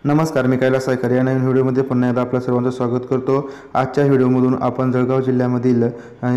नमस्कार मी कैलास सायकर या नवीन व्हिडिओमध्ये पुन्हा एकदा आपलं सर्वांचं स्वागत करतो. आजच्या व्हिडिओमधून आपण जळगाव जिल्ह्यामधील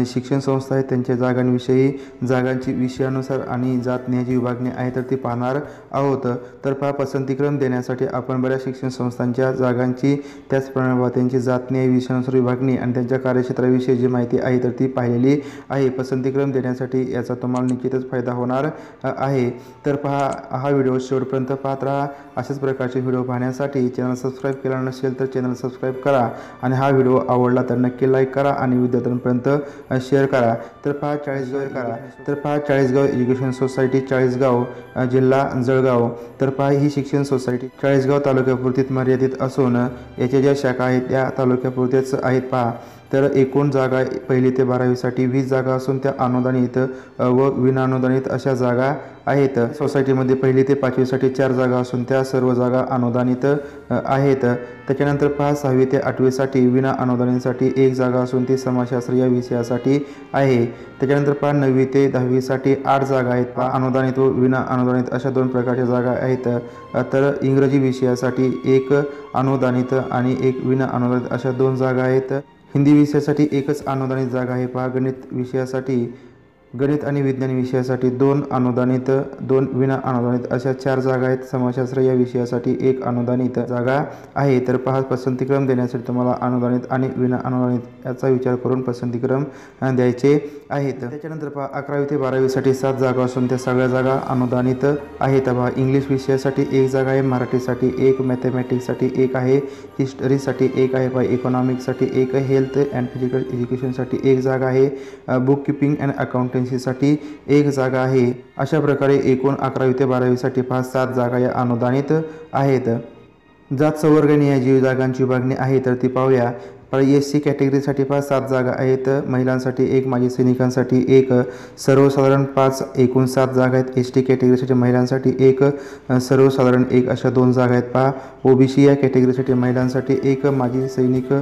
शिक्षण संस्था आहेत त्यांच्या जागांविषयी जागांची विषयानुसार आणि जात न्यायाची विभागणी आहे तर ती पाहणार आहोत. तर पहा पसंतीक्रम देण्यासाठी आपण बऱ्याच शिक्षण संस्थांच्या जागांची त्याचप्रमाणे त्यांची जात न्याय विषयानुसार विभागणी आणि त्यांच्या कार्यक्षेत्राविषयी जी माहिती आहे तर ती पाहिलेली आहे. पसंतीक्रम देण्यासाठी याचा तुम्हाला निश्चितच फायदा होणार आहे. तर पहा हा व्हिडिओ शेवटपर्यंत पाहत राहा. अशाच प्रकारचे व्हिडिओ पाहण्यासाठी चॅनल सबस्क्राईब केला नसेल तर चॅनल सबस्क्राईब करा आणि हा व्हिडिओ आवडला तर नक्की लाईक करा आणि विद्यार्थ्यांपर्यंत शेअर करा. तर पहा चाळीसगाव करा. तर पहा चाळीसगाव एज्युकेशन सोसायटी चाळीसगाव जिल्हा जळगाव. तर पहा ही शिक्षण सोसायटी चाळीसगाव तालुक्यापुरतीत मर्यादित असून याच्या ज्या शाखा आहेत त्या तालुक्यापुरत्याच आहेत. पहा तर एकूण जागा पहिली ते बारावीसाठी वीस जागा असून त्या अनुदानित व विनाअनुदानित अशा जागा आहेत. सोसायटीमध्ये पहिली ते पाचवीसाठी चार जागा असून त्या सर्व जागा अनुदानित आहेत. त्याच्यानंतर पाच सहावी ते आठवीसाठी विना अनुदानितसाठी एक जागा असून ती समाजशास्त्र या विषयासाठी आहे. त्याच्यानंतर पहा नववी ते दहावीसाठी आठ जागा आहेत. पहा अनुदानित व विना अनुदानित अशा दोन प्रकारच्या जागा आहेत. तर इंग्रजी विषयासाठी एक अनुदानित आणि एक विना अनुदानित अशा दोन जागा आहेत. हिंदी विषयासाठी एकच अनुदानित जागा आहे. पहा गणित विषयासाठी गणित आणि विज्ञान विषयासाठी दोन अनुदानित दोन विना अनुदानित अशा चार जागा आहेत. समाजशास्त्र या विषयासाठी एक अनुदानित जागा आहे. तर पहा पसंतीक्रम देण्यासाठी तुम्हाला अनुदानित आणि विना अनुदानित याचा विचार करून पसंतीक्रम द्यायचे आहेत. त्याच्यानंतर पहा अकरावी ते बारावीसाठी सात जागा असून त्या सगळ्या जागा अनुदानित आहेत. पहा इंग्लिश विषयासाठी एक जागा आहे मराठीसाठी एक मॅथमॅटिक्ससाठी एक आहे हिस्टरीसाठी एक आहे पहा इकॉनॉमिक्ससाठी एक हेल्थ अँड फिजिकल एज्युकेशनसाठी एक जागा आहे. बुक किपिंग अँड अकाउंटन्सीसाठी एक जागा आहे. अशा प्रकारे एकूण अकरावी ते बारावीसाठी पाच सात जागा या अनुदानित आहेत. जात संवर्गनीय या जागांची विभागणी आहे तर ती पाहूया. एस सी कॅटेगरीसाठी पाच सात जागा आहेत. महिलांसाठी एक माजी सैनिकांसाठी एक. सर्वसाधारण पाच एकूण सात जागा आहेत. एस टी कॅटेगरीसाठी महिलांसाठी एक. सर्वसाधारण एक अशा दोन जागा आहेत. पहा. ओबीसी या कॅटेगरीसाठी महिलांसाठी एक माजी सैनिक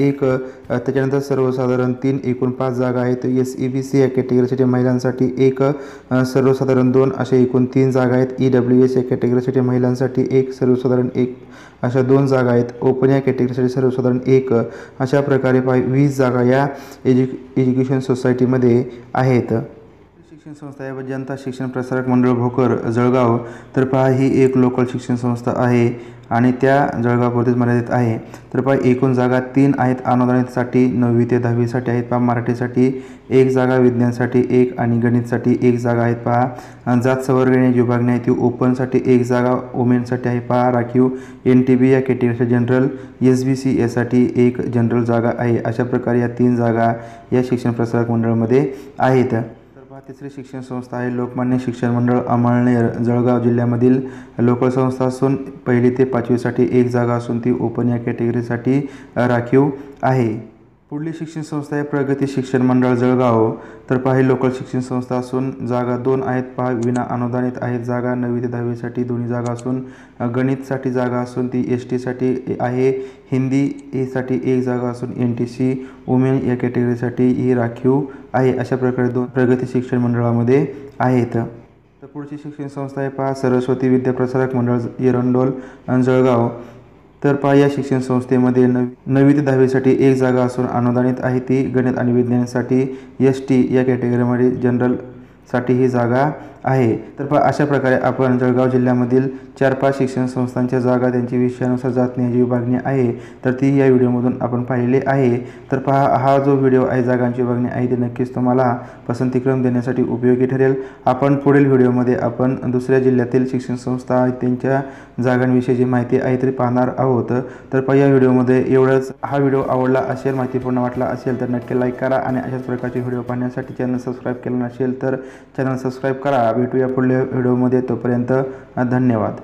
एक त्याच्यानंतर सर्वसाधारण तीन एकूण पाच जागा आहेत. एस ई बी सी या कॅटेगरीसाठी महिलांसाठी एक सर्वसाधारण दोन असे एकूण तीन जागा आहेत. ई डब्ल्यू एस या कॅटेगरीसाठी महिलांसाठी एक सर्वसाधारण एक अशा दोन जागा आहेत. ओपन या कॅटेगरीसाठी सर्वसाधारण एक अशा प्रकारे पाय वीस जागा या एज्यु एज्युकेशन सोसायटीमध्ये आहेत. शिक्षण संस्था आहे व जनता शिक्षण प्रसारक मंडळ भोकर जळगाव तर पहा ही एक लोकल शिक्षण संस्था आहे आणि त्या जळगावपुरतीच मर्यादित आहे. तर पहा एकूण जागा तीन आहेत. अनुदानितसाठी नववी ते दहावीसाठी आहेत. पहा मराठीसाठी एक जागा विज्ञानसाठी एक आणि गणितसाठी एक जागा आहेत. पहा जात संवर्गणी विभागणी आहे ती ओपनसाठी एक जागा वुमेनसाठी आहे. पहा राखीव एन टी बी या कॅटेगरीसाठी जनरल एस बी सी यासाठी एक जनरल जागा आहे. अशा प्रकारे या तीन जागा या शिक्षण प्रसारक मंडळामध्ये आहेत. तिसरी शिक्षण संस्था आहे. लोकमान्य शिक्षण मंडळ अमळनेर जळगाव जिल्ह्यामधील लोकल संस्था असून पहिली ते पाचवीसाठी एक जागा असून ती ओपन या कॅटेगरीसाठी राखीव आहे. पुढली शिक्षण संस्था आहे प्रगती शिक्षण मंडळ जळगाव हो. तर पहा लोकल शिक्षण संस्था असून जागा दोन आहेत. पहा विना अनुदानित आहेत. जागा नववी ते दहावीसाठी दोन्ही जागा असून गणितसाठी जागा असून ती एस टीसाठी आहे. हिंदी एसाठी एक जागा असून एन टी सी वुमेन या कॅटेगरीसाठी ही राखीव आहे. अशा प्रकारे दोन प्रगती शिक्षण मंडळामध्ये आहेत. तर पुढची शिक्षण संस्था आहे पहा सरस्वती विद्याप्रसारक मंडळ एरंडोल जळगाव हो. तर पहा या शिक्षण संस्थेमध्ये नवी नववी ते दहावीसाठी एक जागा असून अनुदानित आहे ती गणित आणि विज्ञानासाठी. एस टी या कॅटेगरीमध्ये जनरलसाठी ही जागा आहे. तर पहा अशा प्रकारे आपण जळगाव जिल्ह्यामधील चार पाच शिक्षण संस्थांच्या जागा त्यांची विषयानुसार जात न्यायाची विभागणी आहे. तर ती या व्हिडिओमधून आपण पाहिले आहे. तर पहा हा जो व्हिडिओ आहे जागांची विभागणी आहे ती नक्कीच तुम्हाला पसंतीक्रम देण्यासाठी उपयोगी ठरेल. आपण पुढील व्हिडिओमध्ये आपण दुसऱ्या जिल्ह्यातील शिक्षण संस्था आहेत त्यांच्या जागांविषयीची माहिती आहे तरी पाहणार आहोत. तर पहा या व्हिडिओमध्ये एवढंच. हा व्हिडिओ आवडला असेल माहितीपूर्ण वाटला असेल तर नक्की लाईक करा आणि अशाच प्रकारचे व्हिडिओ पाहण्यासाठी चॅनल सबस्क्राईब केलं नसेल तर चॅनल सबस्क्राईब करा. भेटूया पुढल्या व्हिडिओमध्ये. तोपर्यंत धन्यवाद.